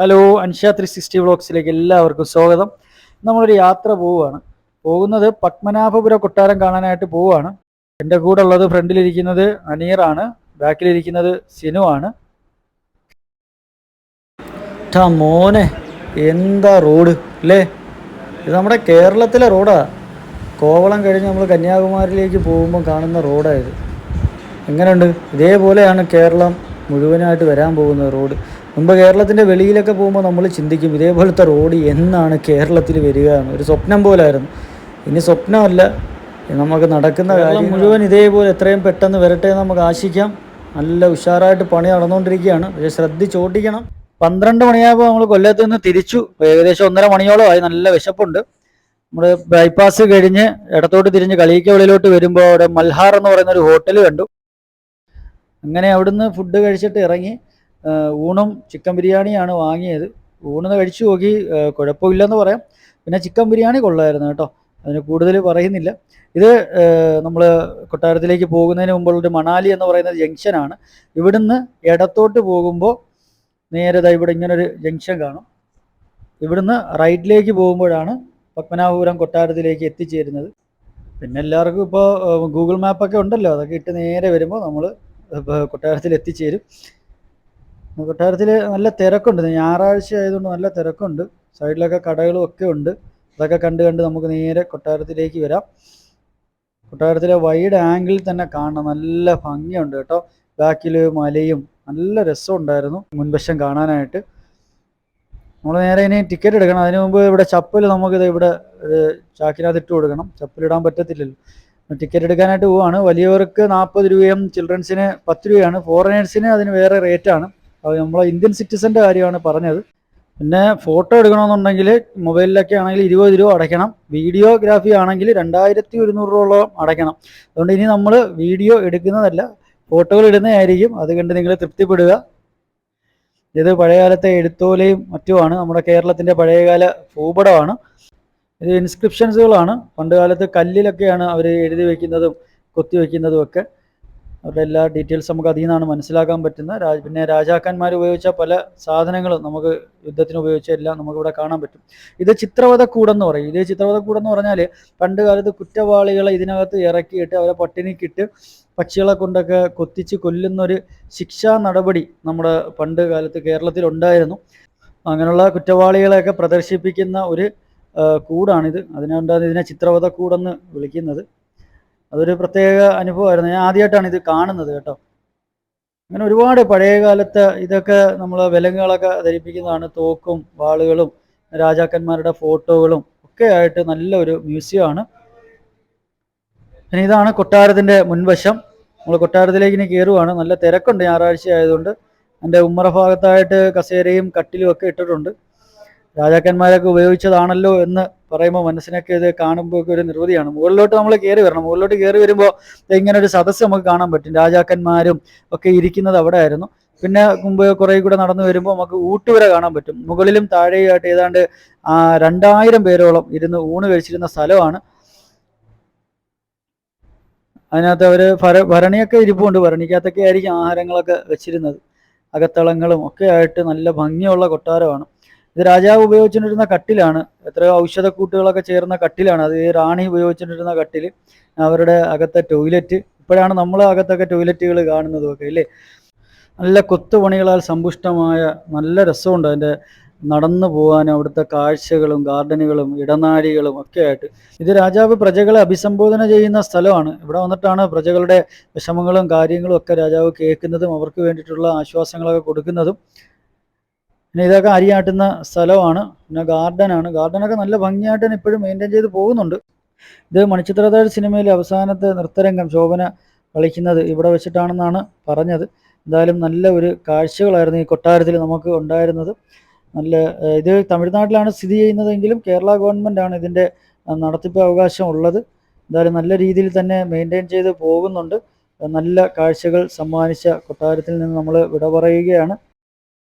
Hello Ansha three sixty വ്ളോഗ്സിലേക്ക് എല്ലാവർക്കും സ്വാഗതം. നമ്മളൊരു യാത്ര പോവുകയാണ്. പോകുന്നത് പത്മനാഭപുര കൊട്ടാരം കാണാനായിട്ട് പോവുകയാണ്. എന്റെ കൂടെ ഉള്ളത് ഫ്രണ്ടിലിരിക്കുന്നത് അനീറാണ് ബാക്കിലിരിക്കുന്നത് സിനു ആണ്. മോനെ എന്താ റോഡ് അല്ലേ? ഇത് നമ്മുടെ കേരളത്തിലെ റോഡാ. കോവളം കഴിഞ്ഞ് നമ്മൾ കന്യാകുമാരിയിലേക്ക് പോകുമ്പോൾ കാണുന്ന റോഡായത് എങ്ങനെയുണ്ട്? ഇതേപോലെയാണ് കേരളം മുഴുവനായിട്ട് വരാൻ പോകുന്ന റോഡ്. മുമ്പ് കേരളത്തിന്റെ വെളിയിലൊക്കെ പോകുമ്പോൾ നമ്മൾ ചിന്തിക്കും ഇതേപോലത്തെ റോഡ് എന്നാണ് കേരളത്തിൽ വരിക എന്ന്. ഒരു സ്വപ്നം പോലായിരുന്നു. ഇനി സ്വപ്നമല്ല. നമുക്ക് നടക്കുന്ന കാര്യം മുഴുവൻ ഇതേപോലെ എത്രയും പെട്ടെന്ന് വരട്ടെ എന്ന് നമുക്ക് ആശിക്കാം. നല്ല ഉഷാറായിട്ട് പണി നടന്നുകൊണ്ടിരിക്കുകയാണ്. പക്ഷേ ശ്രദ്ധിച്ചോട്ടിക്കണം പന്ത്രണ്ട് മണിയായപ്പോൾ നമ്മൾ കൊല്ലത്ത് നിന്ന് തിരിച്ചു. ഏകദേശം ഒന്നര മണിയോളമായി നല്ല വിശപ്പുണ്ട്. നമ്മൾ ബൈപ്പാസ് കഴിഞ്ഞ് ഇടത്തോട്ട് തിരിഞ്ഞ് കളിയിക്ക വെളിയിലോട്ട് വരുമ്പോൾ അവിടെ മൽഹാർ എന്ന് പറയുന്ന ഒരു ഹോട്ടൽ കണ്ടു. അങ്ങനെ അവിടുന്ന് ഫുഡ് കഴിച്ചിട്ട് ഇറങ്ങി. ഊണും ചിക്കൻ ബിരിയാണിയാണ് വാങ്ങിയത്. ഊണെന്ന് കഴിച്ചു നോക്കി. കുഴപ്പമില്ലെന്ന് പറയാം. പിന്നെ ചിക്കൻ ബിരിയാണി കൊള്ളായിരുന്നു കേട്ടോ. അതിന് കൂടുതൽ പറയുന്നില്ല. ഇത് നമ്മൾ കൊട്ടാരത്തിലേക്ക് പോകുന്നതിന് മുമ്പുള്ളൊരു മണാലി എന്ന് പറയുന്ന ജംഗ്ഷനാണ് ഇവിടുന്ന് ഇടത്തോട്ട് പോകുമ്പോൾ നേരെ ഇവിടെ ഇങ്ങനൊരു ജംഗ്ഷൻ കാണും. ഇവിടുന്ന് റൈറ്റിലേക്ക് പോകുമ്പോഴാണ് പത്മനാഭപുരം കൊട്ടാരത്തിലേക്ക് എത്തിച്ചേരുന്നത്. പിന്നെ എല്ലാവർക്കും ഇപ്പോൾ ഗൂഗിൾ മാപ്പൊക്കെ ഉണ്ടല്ലോ. അതൊക്കെ ഇട്ട് നേരെ വരുമ്പോൾ നമ്മൾ കൊട്ടാരത്തിൽ എത്തിച്ചേരും. കൊട്ടാരത്തിൽ നല്ല തിരക്കുണ്ട്. ഞായറാഴ്ച ആയതുകൊണ്ട് നല്ല തിരക്കുണ്ട്. സൈഡിലൊക്കെ കടകളും ഒക്കെ ഉണ്ട്. അതൊക്കെ കണ്ട് കണ്ട് നമുക്ക് നേരെ കൊട്ടാരത്തിലേക്ക് വരാം. കൊട്ടാരത്തിലെ വൈഡ് ആംഗിളിൽ തന്നെ കാണണം നല്ല ഭംഗിയുണ്ട് കേട്ടോ. ബാക്കിൽ മലയും. നല്ല രസമുണ്ടായിരുന്നു മുൻവശം കാണാനായിട്ട്. നമ്മൾ നേരെ ഇനി ടിക്കറ്റ് എടുക്കണം. അതിനു മുമ്പ് ഇവിടെ ചപ്പൽ നമുക്കിത് ഇവിടെ ചാക്കിനകത്ത് ഇട്ട് കൊടുക്കണം. ചപ്പലിടാൻ പറ്റത്തില്ലല്ലോ. ടിക്കറ്റ് എടുക്കാനായിട്ട് പോവാണ്. വലിയവർക്ക് നാൽപ്പത് രൂപയും ചിൽഡ്രൻസിന് പത്ത് രൂപയാണ്. ഫോറിനേഴ്സിന് അതിന് വേറെ റേറ്റാണ് അത് നമ്മളെ ഇന്ത്യൻ സിറ്റിസന്റെ കാര്യമാണ് പറഞ്ഞത്. പിന്നെ ഫോട്ടോ എടുക്കണമെന്നുണ്ടെങ്കിൽ മൊബൈലിലൊക്കെ ആണെങ്കിൽ ഇരുപത് രൂപ അടയ്ക്കണം. വീഡിയോഗ്രാഫി ആണെങ്കിൽ രണ്ടായിരത്തി ഒരുന്നൂറ് രൂപയോളം അടയ്ക്കണം. അതുകൊണ്ട് ഇനി നമ്മൾ വീഡിയോ എടുക്കുന്നതല്ല ഫോട്ടോകൾ ഇടുന്നതായിരിക്കും. അത് കണ്ട് നിങ്ങൾ തൃപ്തിപ്പെടുക. ഇത് പഴയകാലത്തെ എഴുത്തോലയും മറ്റുമാണ്. നമ്മുടെ കേരളത്തിന്റെ പഴയകാല ഭൂപടമാണ്. ഇത് ഇൻസ്ക്രിപ്ഷൻസുകളാണ് പണ്ട് കാലത്ത് കല്ലിലൊക്കെയാണ് അവർ എഴുതി വയ്ക്കുന്നതും കൊത്തി വയ്ക്കുന്നതും ഒക്കെ. അവരുടെ എല്ലാ ഡീറ്റെയിൽസ് നമുക്ക് അതിൽ നിന്നാണ് മനസ്സിലാക്കാൻ പറ്റുന്നത്. രാജ പിന്നെ രാജാക്കന്മാർ ഉപയോഗിച്ച പല സാധനങ്ങളും നമുക്ക് യുദ്ധത്തിന് ഉപയോഗിച്ച എല്ലാം നമുക്കിവിടെ കാണാൻ പറ്റും. ഇത് ചിത്രവധക്കൂടെന്ന് പറയും. ഇത് ചിത്രവധക്കൂടെന്ന് പറഞ്ഞാൽ പണ്ട് കാലത്ത് കുറ്റവാളികളെ ഇതിനകത്ത് ഇറക്കിയിട്ട് അവരെ പട്ടിണിക്കിട്ട് പക്ഷികളെ കൊണ്ടൊക്കെ കൊത്തിച്ച് കൊല്ലുന്നൊരു ശിക്ഷാ നടപടി നമ്മുടെ പണ്ട് കാലത്ത് കേരളത്തിലുണ്ടായിരുന്നു. അങ്ങനെയുള്ള കുറ്റവാളികളെയൊക്കെ പ്രദർശിപ്പിക്കുന്ന ഒരു കൂടാണിത്. അതിനുകൊണ്ടാണ് ഇതിനെ ചിത്രവധക്കൂടെന്ന് വിളിക്കുന്നത്. അതൊരു പ്രത്യേക അനുഭവമായിരുന്നു. ഞാൻ ആദ്യമായിട്ടാണ് ഇത് കാണുന്നത് കേട്ടോ. അങ്ങനെ ഒരുപാട് പഴയ കാലത്ത് ഇതൊക്കെ നമ്മൾ വിലങ്ങുകളൊക്കെ ധരിപ്പിക്കുന്നതാണ്. തോക്കും വാളുകളും രാജാക്കന്മാരുടെ ഫോട്ടോകളും ഒക്കെ ആയിട്ട് നല്ലൊരു മ്യൂസിയമാണ് പിന്നെ ഇതാണ് കൊട്ടാരത്തിന്റെ മുൻവശം. നമ്മൾ കൊട്ടാരത്തിലേക്ക് ഇനി കയറുവാണ് നല്ല തിരക്കുണ്ട് ഞായറാഴ്ച ആയതുകൊണ്ട്. എന്റെ ഉമ്മറ ഭാഗത്തായിട്ട് കസേരയും കട്ടിലും ഒക്കെ ഇട്ടിട്ടുണ്ട്. രാജാക്കന്മാരൊക്കെ ഉപയോഗിച്ചതാണല്ലോ എന്ന് പറയുമ്പോൾ മനസ്സിനൊക്കെ ഇത് കാണുമ്പോൾ ഒരു നിർവൃതിയാണ്. മുകളിലോട്ട് നമ്മൾ കയറി വരണം. മുകളിലോട്ട് കയറി വരുമ്പോൾ ഇങ്ങനെ ഒരു സദസ്സ് നമുക്ക് കാണാൻ പറ്റും. രാജാക്കന്മാരും ഒക്കെ ഇരിക്കുന്നത് അവിടെ ആയിരുന്നു പിന്നെ മുമ്പ് കുറെ കൂടെ നടന്നു വരുമ്പോൾ നമുക്ക് ഊട്ടുവര കാണാൻ പറ്റും. മുകളിലും താഴെയായിട്ട് ഏതാണ്ട് രണ്ടായിരം പേരോളം ഇരുന്ന് ഊണ് കഴിച്ചിരുന്ന സ്ഥലമാണ്. അതിനകത്ത് അവർ ഭര ഭരണിയൊക്കെ ഇരിപ്പുണ്ട്. ഭരണിക്കകത്തൊക്കെ ആയിരിക്കും ആഹാരങ്ങളൊക്കെ വെച്ചിരുന്നത്. അകത്തളങ്ങളും ഒക്കെ ആയിട്ട് നല്ല ഭംഗിയുള്ള കൊട്ടാരമാണ്. ഇത് രാജാവ് ഉപയോഗിച്ചുകൊണ്ടിരുന്ന കട്ടിലാണ്. എത്രയോ ഔഷധക്കൂട്ടുകളൊക്കെ ചേർന്ന കട്ടിലാണ്. അത് ഈ റാണി ഉപയോഗിച്ചുകൊണ്ടിരുന്ന കട്ടിൽ അവരുടെ അകത്തെ ടോയ്ലറ്റ്. ഇപ്പോഴാണ് നമ്മൾ അകത്തൊക്കെ ടോയ്ലറ്റുകൾ കാണുന്നതും ഒക്കെ അല്ലേ? നല്ല കൊത്തുപണികളാൽ സമ്പുഷ്ടമായ നല്ല രസമുണ്ട് അതിന്റെ നടന്നു പോകാനും അവിടുത്തെ കാഴ്ചകളും ഗാർഡനുകളും ഇടനാഴികളും ഒക്കെ ആയിട്ട്. ഇത് രാജാവ് പ്രജകളെ അഭിസംബോധന ചെയ്യുന്ന സ്ഥലമാണ്. ഇവിടെ വന്നിട്ടാണ് പ്രജകളുടെ വിഷമങ്ങളും കാര്യങ്ങളും ഒക്കെ രാജാവ് കേൾക്കുന്നതും അവർക്ക് വേണ്ടിയിട്ടുള്ള ആശ്വാസങ്ങളൊക്കെ കൊടുക്കുന്നതും. പിന്നെ ഇതൊക്കെ അരിയാട്ടുന്ന സ്ഥലമാണ്. പിന്നെ ഗാർഡനാണ് ഗാർഡനൊക്കെ നല്ല ഭംഗിയായിട്ട് തന്നെ ഇപ്പോഴും മെയിന്റെയിൻ ചെയ്ത് പോകുന്നുണ്ട്. ഇത് മണിച്ചിത്രതാഴ് സിനിമയിലെ അവസാനത്തെ നൃത്തരംഗം ശോഭന കളിക്കുന്നത് ഇവിടെ വെച്ചിട്ടാണെന്നാണ് പറഞ്ഞത്. എന്തായാലും നല്ല ഒരു കാഴ്ചകളായിരുന്നു ഈ കൊട്ടാരത്തിൽ നമുക്ക് ഉണ്ടായിരുന്നത്. നല്ല ഇത് തമിഴ്നാട്ടിലാണ് സ്ഥിതി ചെയ്യുന്നതെങ്കിലും കേരള ഗവൺമെന്റാണ് ഇതിന്റെ നടത്തിപ്പ് അവകാശം ഉള്ളത്. എന്തായാലും നല്ല രീതിയിൽ തന്നെ മെയിന്റെയിൻ ചെയ്ത് പോകുന്നുണ്ട്. നല്ല കാഴ്ചകൾ സമ്മാനിച്ച കൊട്ടാരത്തിൽ നിന്ന് നമ്മൾ വിട പറയുകയാണ്.